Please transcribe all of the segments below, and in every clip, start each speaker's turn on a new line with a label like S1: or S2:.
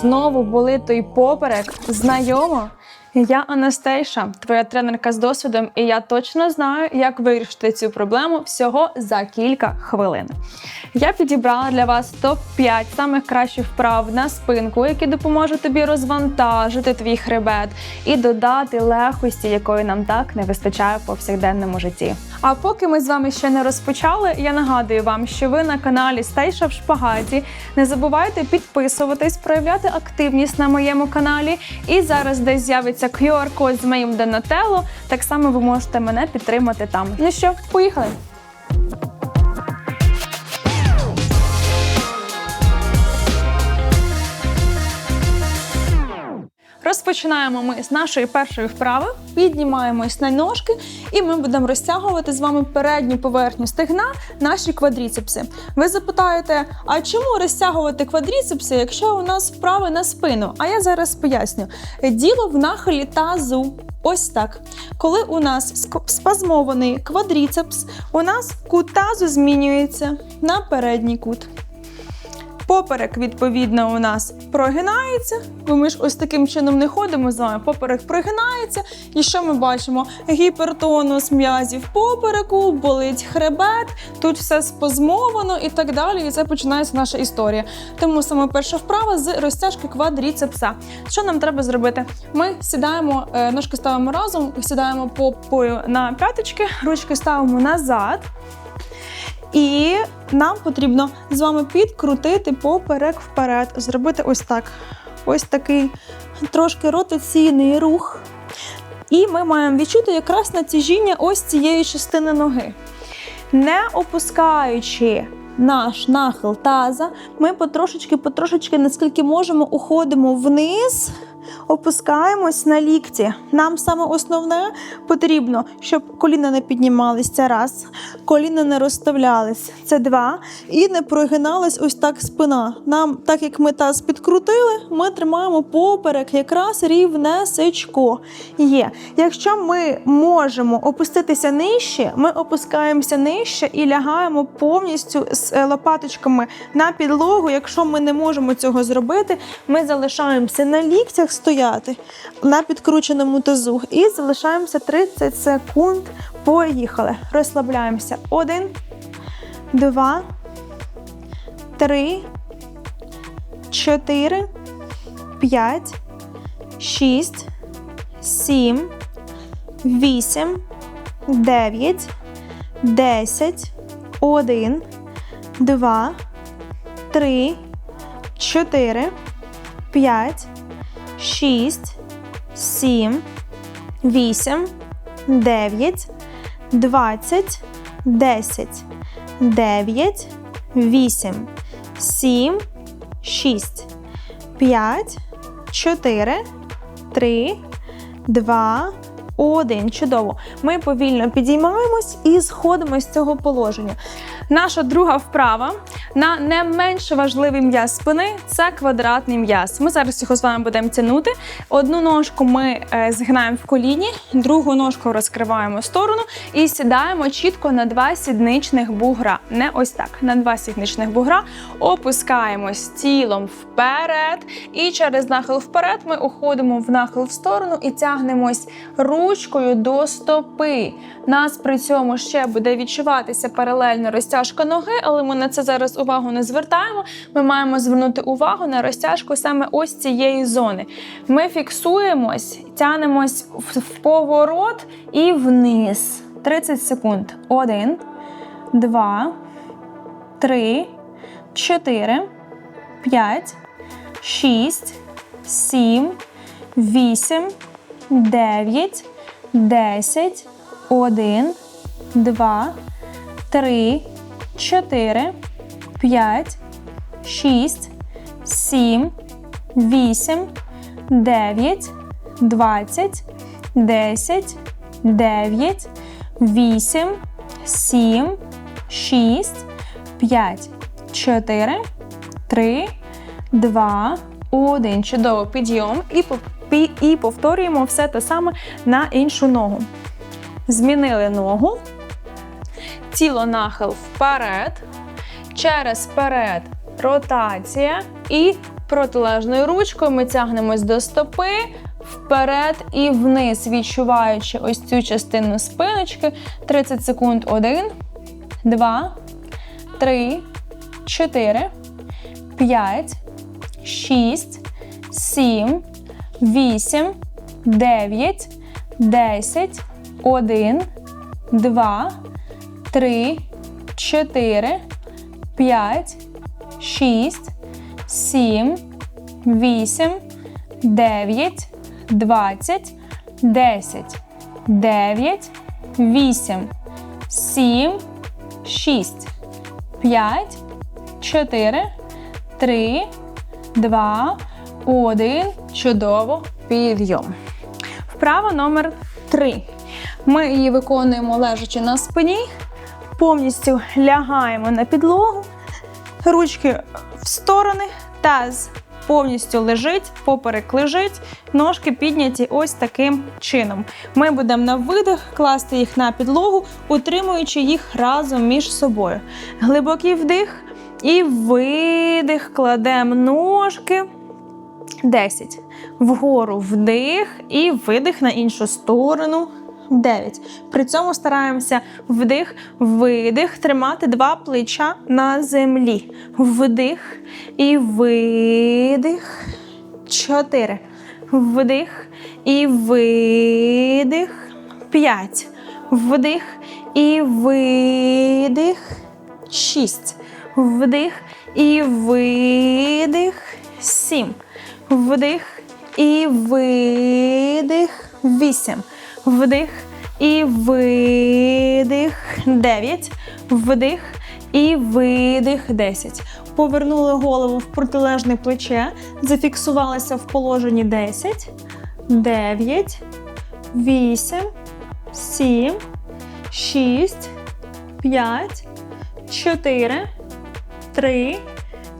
S1: знову болить той поперек. Знайомо? Я Анастейша, твоя тренерка з досвідом, і я точно знаю, як вирішити цю проблему всього за кілька хвилин. Я підібрала для вас топ-5 самих кращих вправ на спинку, які допоможуть тобі розвантажити твій хребет і додати легкості, якої нам так не вистачає в повсякденному житті. А поки ми з вами ще не розпочали, я нагадую вам, що ви на каналі Стейша в шпагаті. Не забувайте підписуватись, проявляти активність на моєму каналі. І зараз десь з'явиться QR-код з моїм Донателло. Так само ви можете мене підтримати там. Ну що, поїхали! Розпочинаємо ми з нашої першої вправи. Піднімаємось на ножки, і ми будемо розтягувати з вами передню поверхню стегна, наші квадріцепси. Ви запитаєте, а чому розтягувати квадріцепси, якщо у нас вправи на спину? А я зараз поясню. Діло в нахилі тазу. Ось так. Коли у нас спазмований квадріцепс, у нас кут тазу змінюється на передній кут. Поперек, відповідно, у нас прогинається, бо ми ж ось таким чином не ходимо з вами. Поперек прогинається. І що ми бачимо? Гіпертонус м'язів попереку, болить хребет, тут все спазмовано і так далі. І це починається наша історія. Тому саме перша вправа з розтяжки квадріцепса. Що нам треба зробити? Ми сідаємо, е, ножки ставимо разом, сідаємо попою на п'яточки, ручки ставимо назад. І нам потрібно з вами підкрутити поперек вперед, зробити ось так. Ось такий трошки ротаційний рух. І ми маємо відчути якраз натяжіння ось цієї частини ноги. Не опускаючи наш нахил таза, ми потрошечки-потрошечки, наскільки можемо, уходимо вниз, опускаємось на лікті. Нам саме основне потрібно, щоб коліна не піднімались, це раз, коліна не розставлялись, це два, і не прогиналась ось так спина. Нам, так як ми таз підкрутили, ми тримаємо поперек якраз рівнесечко. Є. Якщо ми можемо опуститися нижче, ми опускаємося нижче і лягаємо повністю з е, лопаточками на підлогу. Якщо ми не можемо цього зробити, ми залишаємося на ліктях стояти на підкрученому тазу і залишаємося 30 секунд. Поїхали. Розслабляємося. Один, два, три, чотири, п'ять, шість, сім, вісім, дев'ять, десять, один, два, три, чотири, п'ять, шість, сім, вісім, дев'ять, двадцять, десять, дев'ять, вісім, сім, шість, п'ять, чотири, три, два, один. Чудово. Ми повільно підіймаємось і сходимо з цього положення. Наша друга вправа на не менш важливий м'яз спини це квадратний м'яз. Ми зараз його з вами будемо тягнути. Одну ножку ми е, згинаємо в коліні, другу ножку розкриваємо в сторону і сідаємо чітко на два сідничних бугра. Не ось так. На два сідничних бугра опускаємось тілом вперед, і через нахил вперед ми уходимо в нахил в сторону і тягнемось ручкою до стопи. Нас при цьому ще буде відчуватися паралельно розтяжка ноги, але ми на це зараз увагу не звертаємо. Ми маємо звернути увагу на розтяжку саме ось цієї зони. Ми фіксуємось, тянемось в поворот і вниз. 30 секунд. Один, два, три, чотири, п'ять, шість, сім, вісім, дев'ять, десять, один, два, три, чотири, п'ять, шість, сім, вісім, дев'ять, двадцять, десять, дев'ять, вісім, сім, шість, п'ять, чотири, три, два, один. Чудово, підйом і повторюємо все те саме на іншу ногу. Змінили ногу, тіло нахил вперед, через перед ротація і Протилежною ручкою ми тягнемось до стопи, вперед і вниз, відчуваючи ось цю частину спиночки. 30 секунд. Один, два, три, чотири, п'ять, шість, сім, вісім, дев'ять, десять, один, два, три, чотири, п'ять, шість, сім, вісім, дев'ять, двадцять, десять, дев'ять, вісім, сім, шість, п'ять, чотири, три, два, один. Чудово. Підйом. Вправа номер три. Ми її виконуємо лежачи на спині, повністю лягаємо на підлогу, ручки в сторони, таз повністю лежить, поперек лежить, ножки підняті ось таким чином. Ми будемо на видих класти їх на підлогу, утримуючи їх разом між собою. Глибокий вдих і видих. Кладемо ножки. 10. Вгору вдих і видих на іншу сторону. 9. При цьому стараємося вдих, видих, тримати два плеча на землі. Вдих і видих. 4. Вдих і видих. 5. Вдих і видих. 6. Вдих і видих. 7. Вдих і видих. 8. Вдих і видих. 9. Вдих і видих. 10. Повернули голову в протилежне плече. Зафіксувалися в положенні 10. 9. 8. 7. 6. 5. 4. 3.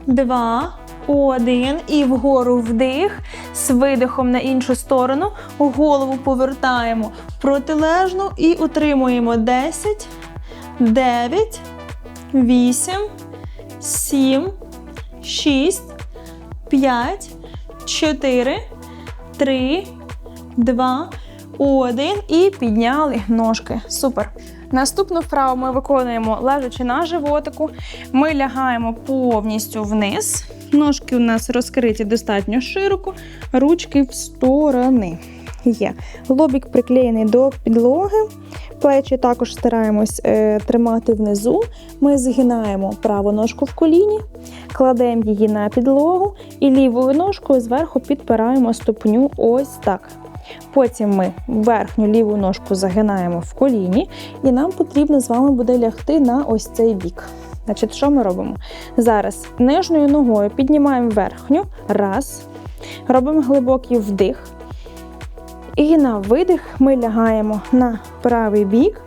S1: 2. Один. І вгору вдих. З видихом на іншу сторону. Голову повертаємо протилежну і утримуємо 10, 9, 8, 7, 6, 5, 4, 3, 2, 1. І підняли ножки. Супер. Наступну вправу ми виконуємо лежачи на животику. Ми лягаємо повністю вниз. Ножки у нас розкриті достатньо широко, ручки в сторони. Є. Лобік приклеєний до підлоги. Плечі також стараємось е, тримати внизу. Ми згинаємо праву ножку в коліні, кладемо її на підлогу і лівою ножкою зверху підпираємо ступню ось так. Потім ми верхню ліву ножку загинаємо в коліні, і нам потрібно з вами буде лягти на ось цей бік. Значить, що ми робимо? Зараз нижньою ногою піднімаємо верхню, раз, робимо глибокий вдих. І на видих ми лягаємо на правий бік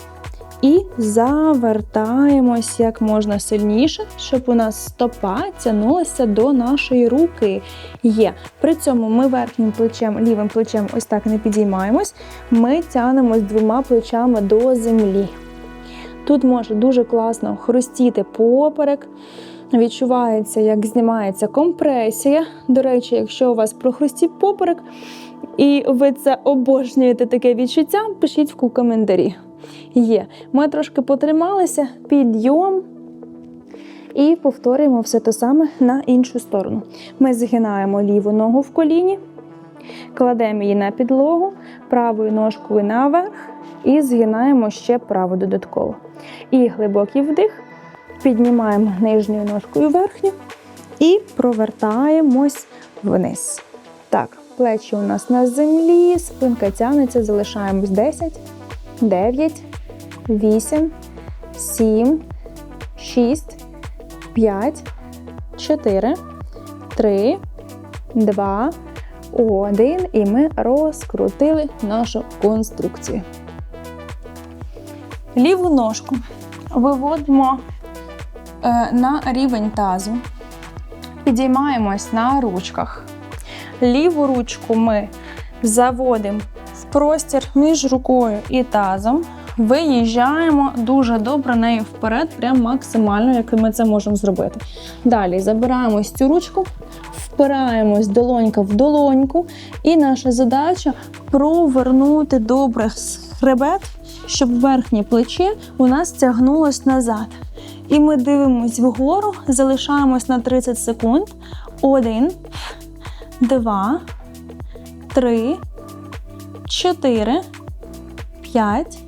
S1: і завертаємось як можна сильніше, щоб у нас стопа тягнулася до нашої руки. Є. При цьому ми верхнім плечем, лівим плечем ось так не підіймаємось, ми тягнемось двома плечами до землі. Тут може дуже класно хрустіти поперек. Відчувається, як знімається компресія. До речі, якщо у вас прохрустів поперек, і ви це обожнюєте таке відчуття, пишіть в коментарі. Є. Ми трошки потрималися, підйом. І повторюємо все те саме на іншу сторону. Ми згинаємо ліву ногу в коліні, кладемо її на підлогу, правою ножкою наверх і згинаємо ще праву додатково. І глибокий вдих, піднімаємо нижньою ножкою верхню і провертаємось вниз. Так, плечі у нас на землі, спинка тягнеться, залишаємось 10, 9, 8, 7, 6, 5, 4, 3, 2, 1. І ми розкрутили нашу конструкцію. Ліву ножку виводимо е, на рівень тазу, підіймаємось на ручках. Ліву ручку ми заводимо в простір між рукою і тазом. Виїжджаємо дуже добре нею вперед, прям максимально, як ми це можемо зробити. Далі забираємо цю ручку, впираємось долонька в долоньку, і наша задача провернути добре хребет, щоб верхнє плече у нас тягнулось назад. І ми дивимось вгору, залишаємось на 30 секунд. Один, два, три, чотири, п'ять,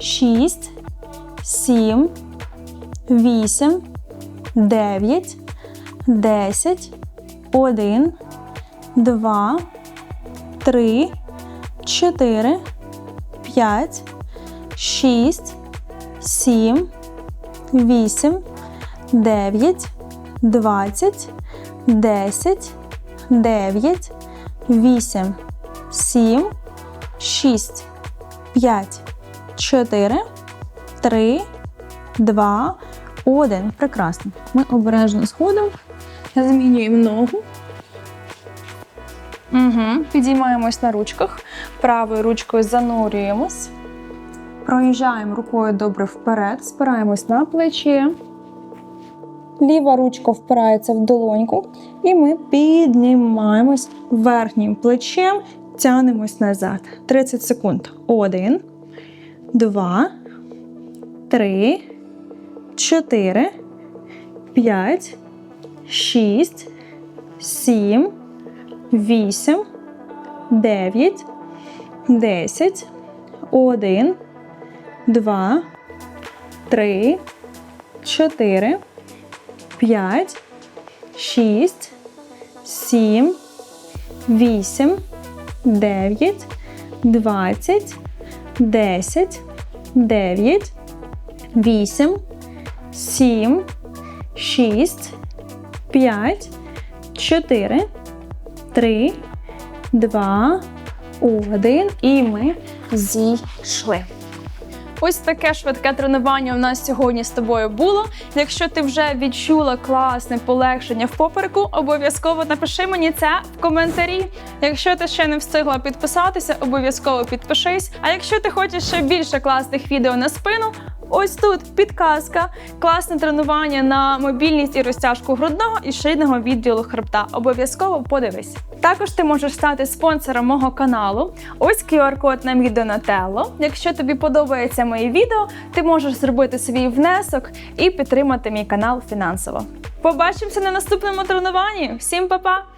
S1: шість, сім, вісім, дев'ять, десять, один, два, три, чотири, п'ять, шість, сім, вісім, дев'ять, двадцять, десять, дев'ять, вісім, сім, шість, п'ять, чотири, три, два, один. Прекрасно. Ми обережно сходимо, змінюємо ногу. Угу. Підіймаємось на ручках. Правою ручкою занурюємось. Проїжджаємо рукою добре вперед, спираємось на плече. Ліва ручка впирається в долоньку, і ми піднімаємось верхнім плечем, тянемось назад. 30 секунд. Один, два, три, чотири, п'ять, шість, сім, вісім, дев'ять, десять, один, два, три, чотири, п'ять, шість, сім, вісім, дев'ять, двадцять, десять, дев'ять, вісім, сім, шість, п'ять, чотири, три, два, один. І ми зійшли. Ось таке швидке тренування у нас сьогодні з тобою було. Якщо ти вже відчула класне полегшення в попереку, обов'язково напиши мені це в коментарі. Якщо ти ще не встигла підписатися, обов'язково підпишись. А якщо ти хочеш ще більше класних відео на спину, ось тут підказка, класне тренування на мобільність і розтяжку грудного і шийного відділу хребта. Обов'язково подивись. Також ти можеш стати спонсором мого каналу. Ось QR-код на мій Донателло. Якщо тобі подобається моє відео, ти можеш зробити свій внесок і підтримати мій канал фінансово. Побачимося на наступному тренуванні. Всім па-па!